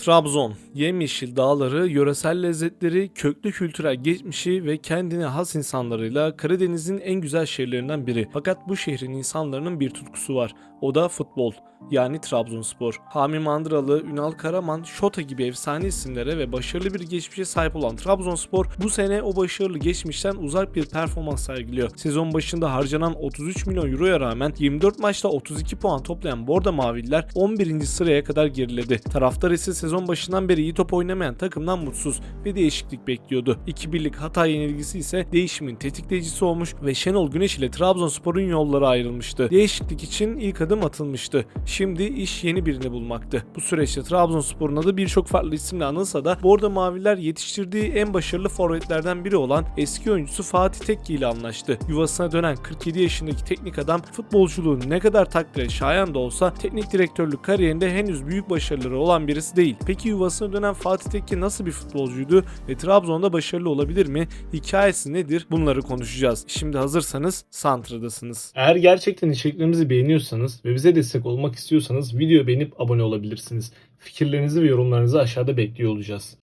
Trabzon, yemyeşil dağları, yöresel lezzetleri, köklü kültürel geçmişi ve kendine has insanlarıyla Karadeniz'in en güzel şehirlerinden biri. Fakat bu şehrin insanların bir tutkusu var. O da futbol. Yani Trabzonspor. Hami Mandıralı, Ünal Karaman, Şota gibi efsane isimlere ve başarılı bir geçmişe sahip olan Trabzonspor bu sene o başarılı geçmişten uzak bir performans sergiliyor. Sezon başında harcanan 33 milyon euroya rağmen 24 maçta 32 puan toplayan Bordo Mavililer 11. sıraya kadar geriledi. Taraftar ise sezon başından beri iyi top oynamayan takımdan mutsuz ve değişiklik bekliyordu. 2-1'lik Hatay yenilgisi ise değişimin tetikleyicisi olmuş ve Şenol Güneş ile Trabzonspor'un yolları ayrılmıştı. Değişiklik için ilk adım atılmıştı. Şimdi iş yeni birini bulmaktı. Bu süreçte Trabzonspor'un adı birçok farklı isimle anılsa da Bordo Maviler yetiştirdiği en başarılı forvetlerden biri olan eski oyuncusu Fatih Tekke ile anlaştı. Yuvasına dönen 47 yaşındaki teknik adam futbolculuğun ne kadar takdire şayan da olsa teknik direktörlük kariyerinde henüz büyük başarıları olan birisi değil. Peki yuvasına dönen Fatih Tekke nasıl bir futbolcuydu ve Trabzon'da başarılı olabilir mi? Hikayesi nedir? Bunları konuşacağız. Şimdi hazırsanız Santra'dasınız. Eğer gerçekten içeriklerimizi beğeniyorsanız ve bize destek olmak istiyorsanız videoyu beğenip abone olabilirsiniz. Fikirlerinizi ve yorumlarınızı aşağıda bekliyor olacağız.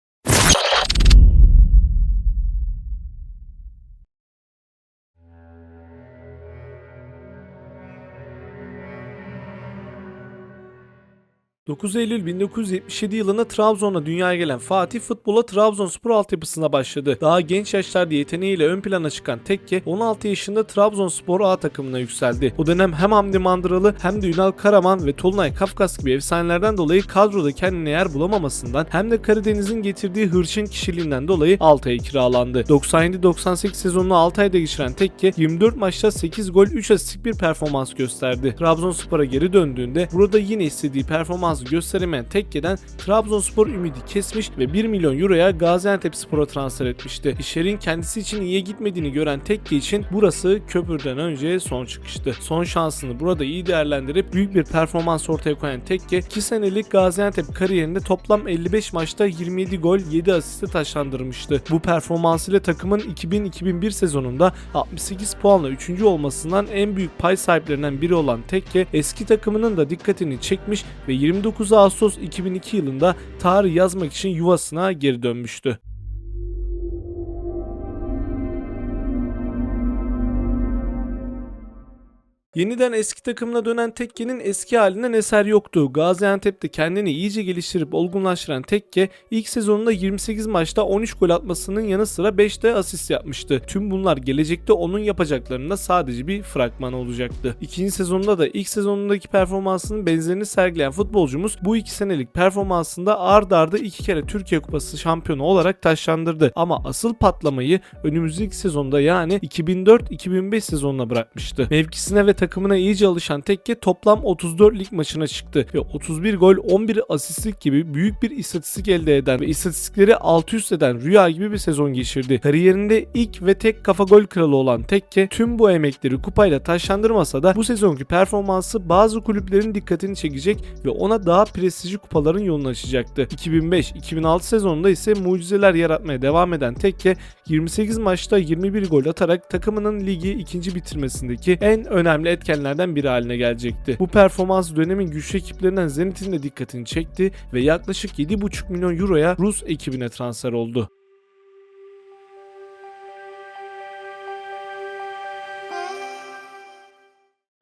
...9 Eylül 1977 yılında Trabzon'a dünyaya gelen Fatih futbola Trabzonspor altyapısına başladı. Daha genç yaşlarda yeteneğiyle ön plana çıkan Tekke 16 yaşında Trabzonspor A takımına yükseldi. O dönem hem Hamdi Mandıralı hem de Ünal Karaman ve Tolunay Kafkas gibi efsanelerden dolayı kadroda kendine yer bulamamasından hem de Karadeniz'in getirdiği hırçın kişiliğinden dolayı Altay'a kiralandı. 97-98 sezonunu Altay'da geçiren Tekke 24 maçta 8 gol 3 asistlik bir performans gösterdi. Trabzonspor'a geri döndüğünde burada yine istediği performansı gösteremeyen Tekke'den Trabzonspor ümidi kesmiş ve 1 milyon euroya Gaziantep Spor'a transfer etmişti. İşlerin kendisi için iyiye gitmediğini gören Tekke için burası köprüden önce son çıkıştı. Son şansını burada iyi değerlendirip büyük bir performans ortaya koyan Tekke 2 senelik Gaziantep kariyerinde toplam 55 maçta 27 gol 7 asiste taşlandırmıştı. Bu performansıyla takımın 2000-2001 sezonunda 68 puanla 3. olmasından en büyük pay sahiplerinden biri olan Tekke eski takımının da dikkatini çekmiş ve 29 Ağustos 2002 yılında tarih yazmak için yuvasına geri dönmüştü. Yeniden eski takımına dönen Tekke'nin eski halinden eser yoktu. Gaziantep'te kendini iyice geliştirip olgunlaştıran Tekke ilk sezonunda 28 maçta 13 gol atmasının yanı sıra 5 de asist yapmıştı. Tüm bunlar gelecekte onun yapacaklarında sadece bir fragman olacaktı. İkinci sezonunda da ilk sezonundaki performansının benzerini sergileyen futbolcumuz bu iki senelik performansında ard arda iki kere Türkiye Kupası şampiyonu olarak taşlandırdı. Ama asıl patlamayı önümüzdeki sezonda yani 2004-2005 sezonuna bırakmıştı. Mevkisine ve takımına iyice alışan Tekke toplam 34 lig maçına çıktı ve 31 gol 11 asistlik gibi büyük bir istatistik elde eden ve istatistikleri alt üst eden rüya gibi bir sezon geçirdi. Kariyerinde ilk ve tek kafa gol kralı olan Tekke tüm bu emekleri kupayla taşlandırmasa da bu sezonki performansı bazı kulüplerin dikkatini çekecek ve ona daha prestijli kupaların yolunu açacaktı. 2005-2006 sezonunda ise mucizeler yaratmaya devam eden Tekke 28 maçta 21 gol atarak takımının ligi ikinci bitirmesindeki en önemli etkenlerden biri haline gelecekti. Bu performans dönemin güçlü ekiplerinden Zenit'in de dikkatini çekti ve yaklaşık 7,5 milyon euroya Rus ekibine transfer oldu.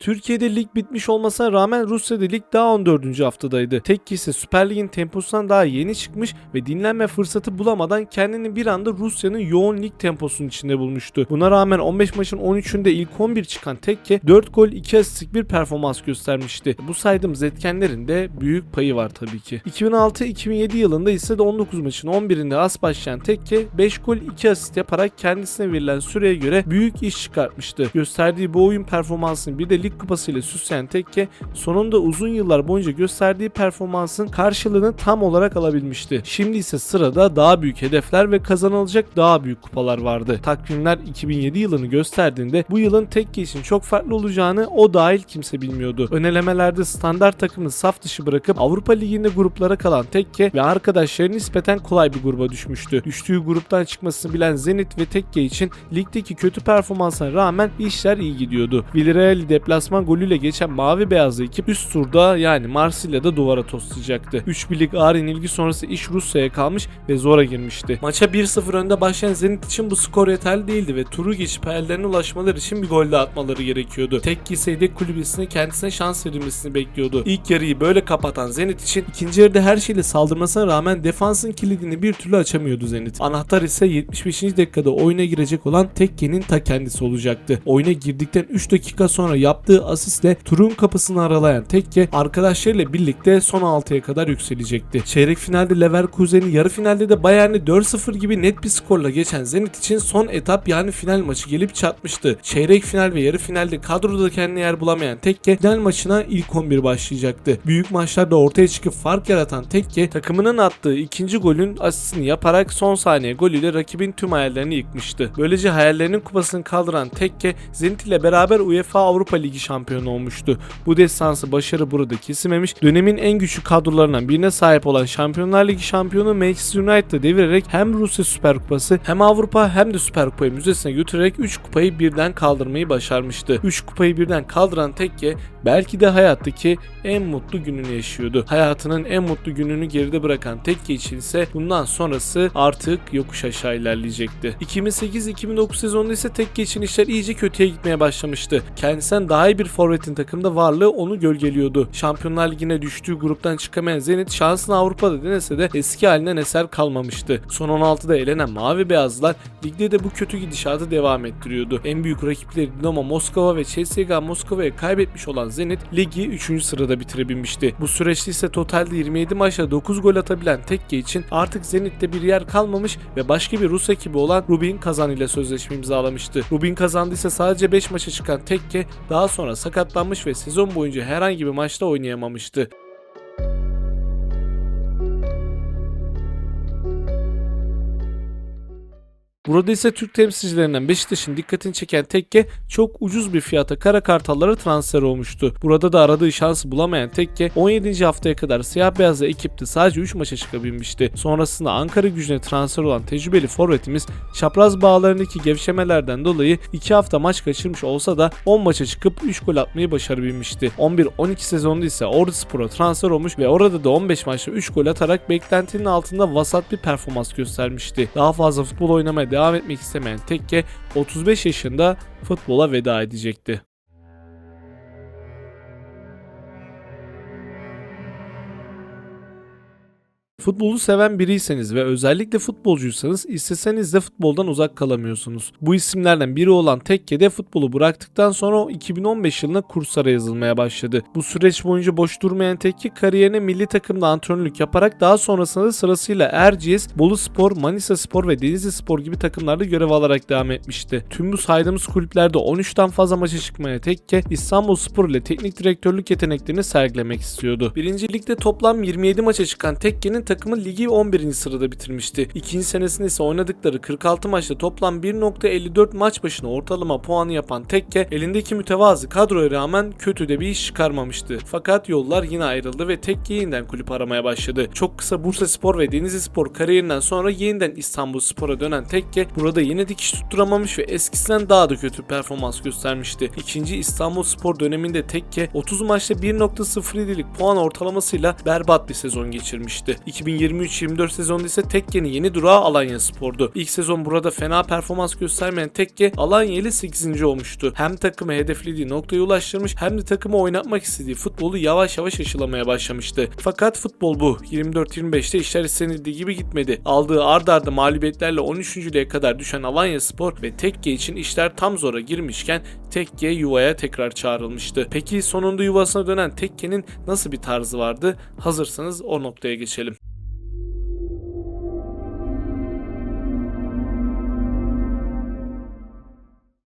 Türkiye'de lig bitmiş olmasına rağmen Rusya'da lig daha 14. haftadaydı. Tekke ise Süper Lig'in temposundan daha yeni çıkmış ve dinlenme fırsatı bulamadan kendini bir anda Rusya'nın yoğun lig temposunun içinde bulmuştu. Buna rağmen 15 maçın 13'ünde ilk 11 çıkan Tekke 4 gol 2 asistlik bir performans göstermişti. Bu saydığımız etkenlerin de büyük payı var tabii ki. 2006-2007 yılında ise de 19 maçın 11'inde as başlayan Tekke 5 gol 2 asist yaparak kendisine verilen süreye göre büyük iş çıkartmıştı. Gösterdiği bu oyun performansını bir de lig kupası ile süsleyen Tekke sonunda uzun yıllar boyunca gösterdiği performansın karşılığını tam olarak alabilmişti. Şimdi ise sırada daha büyük hedefler ve kazanılacak daha büyük kupalar vardı. Takvimler 2007 yılını gösterdiğinde bu yılın Tekke için çok farklı olacağını o dahil kimse bilmiyordu. Önelemelerde standart takımını saf dışı bırakıp Avrupa Ligi'nde gruplara kalan Tekke ve arkadaşları nispeten kolay bir gruba düşmüştü. Düştüğü gruptan çıkmasını bilen Zenit ve Tekke için ligdeki kötü performansına rağmen işler iyi gidiyordu. Villarreal'i deplasmanda deplasman golüyle geçen mavi beyazlı ekip üst turda yani Marsilya'da duvara toslayacaktı. 3 birlik ağır yenilgi sonrası iş Rusya'ya kalmış ve zora girmişti. Maça 1-0 önde başlayan Zenit için bu skor yeterli değildi ve turu geçip hayallerine ulaşmaları için bir gol daha atmaları gerekiyordu. Tek Seydek kulübesine kendisine şans verilmesini bekliyordu. İlk yarıyı böyle kapatan Zenit için ikinci yarıda her şeyle saldırmasına rağmen defansın kilidini bir türlü açamıyordu Zenit. Anahtar ise 75. dakikada oyuna girecek olan Tekke'nin ta kendisi olacaktı. Oyuna girdikten 3 dakika sonra yaptığı asistle turun kapısını aralayan Tekke arkadaşlarıyla birlikte son 6'ya kadar yükselecekti. Çeyrek finalde Leverkusen'i yarı finalde de Bayern'i 4-0 gibi net bir skorla geçen Zenit için son etap yani final maçı gelip çatmıştı. Çeyrek final ve yarı finalde kadroda kendine yer bulamayan Tekke final maçına ilk 11 başlayacaktı. Büyük maçlarda ortaya çıkıp fark yaratan Tekke takımının attığı ikinci golün asistini yaparak son saniye golüyle rakibin tüm hayallerini yıkmıştı. Böylece hayallerinin kupasını kaldıran Tekke Zenit ile beraber UEFA Avrupa Ligi şampiyonu olmuştu. Bu destansı başarı burada kesilmemiş. Dönemin en güçlü kadrolarından birine sahip olan Şampiyonlar Ligi şampiyonu Manchester United'ı devirerek hem Rusya Süper Kupası hem Avrupa hem de Süper Kupayı müzesine götürerek 3 kupayı birden kaldırmayı başarmıştı. 3 kupayı birden kaldıran Tekke belki de hayattaki en mutlu gününü yaşıyordu. Hayatının en mutlu gününü geride bırakan Tekke için ise bundan sonrası artık yokuş aşağı ilerleyecekti. 2008-2009 sezonunda ise Tekke için işler iyice kötüye gitmeye başlamıştı. Kendisinden daha iyi bir forvetin takımda varlığı onu gölgeliyordu. Şampiyonlar Ligi'ne düştüğü gruptan çıkamayan Zenit şansını Avrupa'da denese de eski halinden eser kalmamıştı. Son 16'da elenen Mavi Beyazlar ligde de bu kötü gidişatı devam ettiriyordu. En büyük rakipleri Dinamo Moskova ve CSKA Moskova'ya kaybetmiş olan Zenit ligi 3. sırada bitirebilmişti. Bu süreçte ise totalde 27 maçta 9 gol atabilen Tekke için artık Zenit'te bir yer kalmamış ve başka bir Rus ekibi olan Rubin Kazan ile sözleşme imzalamıştı. Rubin kazandıysa sadece 5 maça çıkan Tekke daha sonra sakatlanmış ve sezon boyunca herhangi bir maçta oynayamamıştı. Burada ise Türk temsilcilerinden Beşiktaş'ın dikkatini çeken Tekke çok ucuz bir fiyata kara kartallara transfer olmuştu. Burada da aradığı şansı bulamayan Tekke 17. haftaya kadar siyah beyazlı ekipte sadece 3 maça çıkabilmişti. Sonrasında Ankara gücüne transfer olan tecrübeli forvetimiz çapraz bağlarındaki gevşemelerden dolayı 2 hafta maç kaçırmış olsa da 10 maça çıkıp 3 gol atmayı başarabilmişti. 11-12 sezonunda ise Ordu Spor'a transfer olmuş ve orada da 15 maçta 3 gol atarak beklentinin altında vasat bir performans göstermişti. Daha fazla futbol oynamaya devam etmek istemeyen Tekke 35 yaşında futbola veda edecekti. Futbolu seven biriyseniz ve özellikle futbolcuysanız isteseniz de futboldan uzak kalamıyorsunuz. Bu isimlerden biri olan Tekke de futbolu bıraktıktan sonra 2015 yılında kurslara yazılmaya başladı. Bu süreç boyunca boş durmayan Tekke kariyerine milli takımda antrenörlük yaparak daha sonrasında da sırasıyla Erciyes, Bolu Spor, Manisa Spor ve Denizli Spor gibi takımlarda görev alarak devam etmişti. Tüm bu saydığımız kulüplerde 13'ten fazla maça çıkmaya Tekke İstanbul Spor ile teknik direktörlük yeteneklerini sergilemek istiyordu. Birinci ligde toplam 27 maça çıkan Tekke'nin takımı ligi 11. sırada bitirmişti. İkinci senesinde ise oynadıkları 46 maçta toplam 1.54 maç başına ortalama puanı yapan Tekke elindeki mütevazı kadroya rağmen kötü de bir iş çıkarmamıştı. Fakat yollar yine ayrıldı ve Tekke yeniden kulüp aramaya başladı. Çok kısa Bursa Spor ve Denizli Spor kariyerinden sonra yeniden İstanbul Spor'a dönen Tekke burada yine dikiş tutturamamış ve eskisinden daha da kötü performans göstermişti. İkinci İstanbul Spor döneminde Tekke 30 maçta 1.07'lik puan ortalamasıyla berbat bir sezon geçirmişti. 2023-24 sezonunda ise Tekke'nin yeni durağı Alanya Spor'du. İlk sezon burada fena performans göstermeyen Tekke Alanya ile 8. olmuştu. Hem takımı hedeflediği noktaya ulaştırmış hem de takımı oynatmak istediği futbolu yavaş yavaş aşılamaya başlamıştı. Fakat futbol bu. 24-25'te işler istenildiği gibi gitmedi. Aldığı ard arda mağlubiyetlerle 13. kadar düşen Alanya Spor ve Tekke için işler tam zora girmişken Tekke yuvaya tekrar çağrılmıştı. Peki sonunda yuvasına dönen Tekke'nin nasıl bir tarzı vardı? Hazırsanız o noktaya geçelim.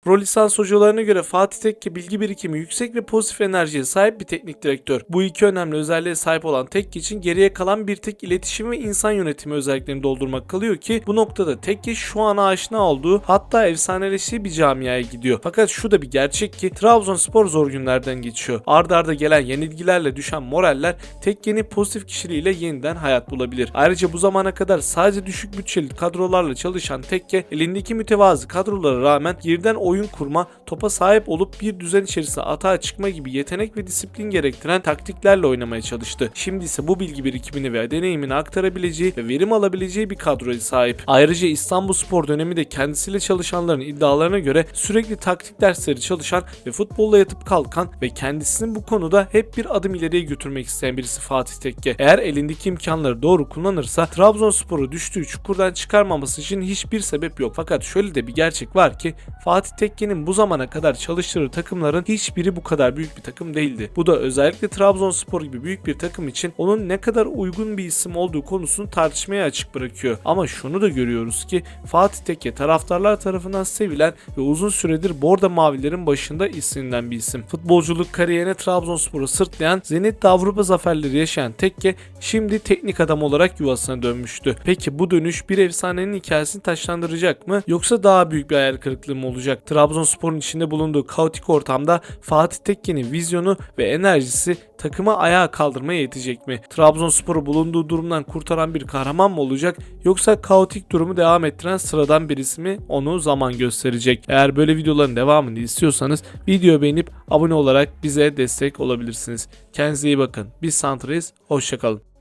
Pro lisans hocalarına göre Fatih Tekke bilgi birikimi yüksek ve pozitif enerjiye sahip bir teknik direktör. Bu iki önemli özelliğe sahip olan Tekke için geriye kalan bir tek iletişim ve insan yönetimi özelliklerini doldurmak kalıyor ki bu noktada Tekke şu an aşina olduğu hatta efsaneleştiği bir camiaya gidiyor. Fakat şu da bir gerçek ki Trabzonspor zor günlerden geçiyor. Arda arda gelen yenilgilerle düşen moraller Tekke'nin pozitif kişiliğiyle yeniden hayat bulabilir. Ayrıca bu zamana kadar sadece düşük bütçeli kadrolarla çalışan Tekke elindeki mütevazı kadrolara rağmen geriden oyun oyun kurma, topa sahip olup bir düzen içerisinde atağa çıkma gibi yetenek ve disiplin gerektiren taktiklerle oynamaya çalıştı. Şimdi ise bu bilgi birikimini ve deneyimini aktarabileceği ve verim alabileceği bir kadroya sahip. Ayrıca İstanbul Spor dönemi de kendisiyle çalışanların iddialarına göre sürekli taktik dersleri çalışan ve futbolla yatıp kalkan ve kendisini bu konuda hep bir adım ileriye götürmek isteyen birisi Fatih Tekke. Eğer elindeki imkanları doğru kullanırsa Trabzonspor'u düştüğü çukurdan çıkarmaması için hiçbir sebep yok. Fakat şöyle de bir gerçek var ki Fatih Tekke'nin bu zamana kadar çalıştırdığı takımların hiçbiri bu kadar büyük bir takım değildi. Bu da özellikle Trabzonspor gibi büyük bir takım için onun ne kadar uygun bir isim olduğu konusunu tartışmaya açık bırakıyor. Ama şunu da görüyoruz ki Fatih Tekke taraftarlar tarafından sevilen ve uzun süredir Borda Mavilerin başında istenilen bir isim. Futbolculuk kariyerine Trabzonspor'u sırtlayan Zenit Avrupa zaferleri yaşayan Tekke şimdi teknik adam olarak yuvasına dönmüştü. Peki bu dönüş bir efsanenin hikayesini taşlandıracak mı yoksa daha büyük bir hayal kırıklığı mı olacak? Trabzonspor'un içinde bulunduğu kaotik ortamda Fatih Tekke'nin vizyonu ve enerjisi takımı ayağa kaldırmaya yetecek mi? Trabzonspor'u bulunduğu durumdan kurtaran bir kahraman mı olacak yoksa kaotik durumu devam ettiren sıradan birisi mi? Onu zaman gösterecek. Eğer böyle videoların devamını istiyorsanız videoyu beğenip abone olarak bize destek olabilirsiniz. Kendinize iyi bakın. Biz Santra'yız. Hoşçakalın.